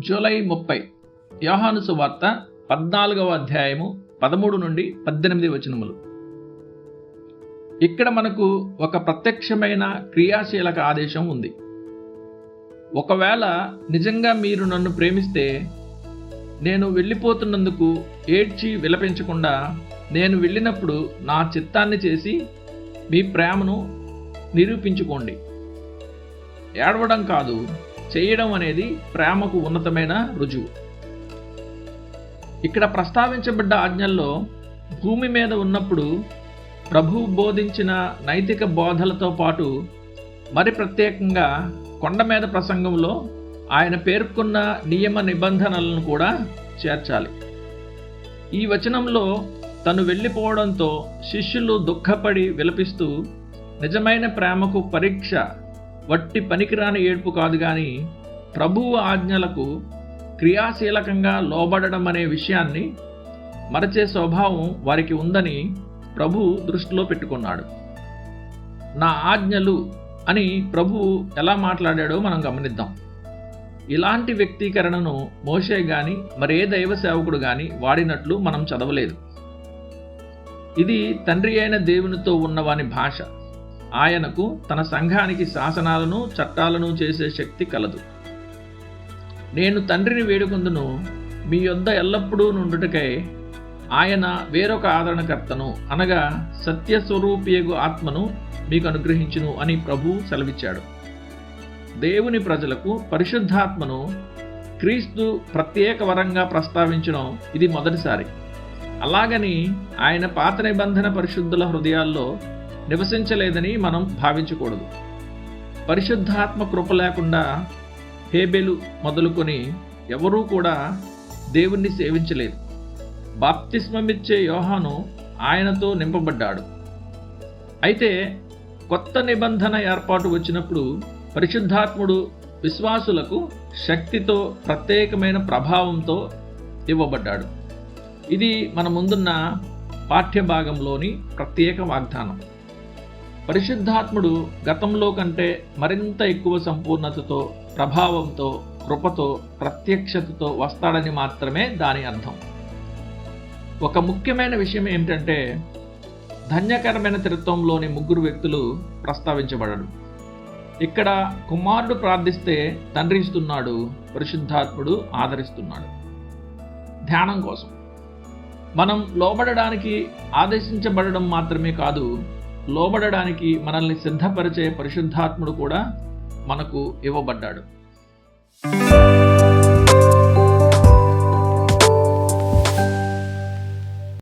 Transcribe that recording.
July ముప్పై. యోహాను సువార్త పద్నాలుగవ అధ్యాయము పదమూడు నుండి పద్దెనిమిది వచనములు. ఇక్కడ మనకు ఒక ప్రత్యక్షమైన క్రియాశీలక ఆదేశం ఉంది. ఒకవేళ నిజంగా మీరు నన్ను ప్రేమిస్తే నేను వెళ్ళిపోతున్నందుకు ఏడ్చి విలపించకుండా నేను వెళ్ళినప్పుడు నా చిత్తాన్ని చేసి మీ ప్రేమను నిరూపించుకోండి. ఏడవడం కాదు చేయడం అనేది ప్రేమకు ఉన్నతమైన రుజువు. ఇక్కడ ప్రస్తావించబడ్డ ఆజ్ఞల్లో భూమి మీద ఉన్నప్పుడు ప్రభువు బోధించిన నైతిక బోధలతో పాటు మరి ప్రత్యేకంగా కొండ మీద ప్రసంగంలో ఆయన పేర్కొన్న నియమ నిబంధనలను కూడా చేర్చాలి. ఈ వచనంలో తను వెళ్ళిపోవడంతో శిష్యులు దుఃఖపడి విలపిస్తూ నిజమైన ప్రేమకు పరీక్ష వట్టి పనికిరాని ఏడ్పు కాదు కానీ ప్రభువు ఆజ్ఞలకు క్రియాశీలకంగా లోబడడం అనే విషయాన్ని మరచే స్వభావం వారికి ఉందని ప్రభు దృష్టిలో పెట్టుకున్నాడు. నా ఆజ్ఞలు అని ప్రభువు ఎలా మాట్లాడాడో మనం గమనిద్దాం. ఇలాంటి వ్యక్తీకరణను మోషే గాని మరే దైవ సేవకుడు గాని వాడినట్లు మనం చదవలేదు. ఇది తండ్రి అయిన దేవునితో ఉన్నవాని భాష. ఆయనకు తన సంఘానికి శాసనాలను చట్టాలను చేసే శక్తి కలదు. నేను తండ్రిని వేడుకుందును మీ యొద్ద ఎల్లప్పుడూ నుండుటకై ఆయన వేరొక ఆదరణకర్తను అనగా సత్యస్వరూపియగు ఆత్మను మీకు అనుగ్రహించును అని ప్రభు సెలవిచ్చాడు. దేవుని ప్రజలకు పరిశుద్ధాత్మను క్రీస్తు ప్రత్యేక వరంగా ప్రస్తావించడం ఇది మొదటిసారి. అలాగని ఆయన పాత నిబంధన పరిశుద్ధుల హృదయాల్లో నివసించలేదని మనం భావించకూడదు. పరిశుద్ధాత్మ కృప లేకుండా హేబెలు మొదలుకొని ఎవరూ కూడా దేవుణ్ణి సేవించలేదు. బాప్తిస్మమిచ్చే యోహాను ఆయనతో నింపబడ్డాడు. అయితే కొత్త నిబంధన ఏర్పాటు వచ్చినప్పుడు పరిశుద్ధాత్ముడు విశ్వాసులకు శక్తితో ప్రత్యేకమైన ప్రభావంతో ఇవ్వబడ్డాడు. ఇది మన ముందున్న పాఠ్యభాగంలోని ప్రత్యేక వాగ్దానం. పరిశుద్ధాత్ముడు గతంలో కంటే మరింత ఎక్కువ సంపూర్ణతతో ప్రభావంతో కృపతో ప్రత్యక్షతతో వస్తాడని మాత్రమే దాని అర్థం. ఒక ముఖ్యమైన విషయం ఏమిటంటే ధన్యకరమైన త్రిత్వంలోని ముగ్గురు వ్యక్తులు ప్రస్తావించబడడు ఇక్కడ కుమారుడు ప్రార్థిస్తే తండ్రి ఇస్తున్నాడు పరిశుద్ధాత్ముడు ఆదరిస్తున్నాడు. ధ్యానం కోసం. మనం లోబడడానికి ఆదేశించబడడం మాత్రమే కాదు లోబడడానికి మనల్ని సిద్ధపరిచే పరిశుద్ధాత్ముడు కూడా మనకు ఇవ్వబడ్డాడు.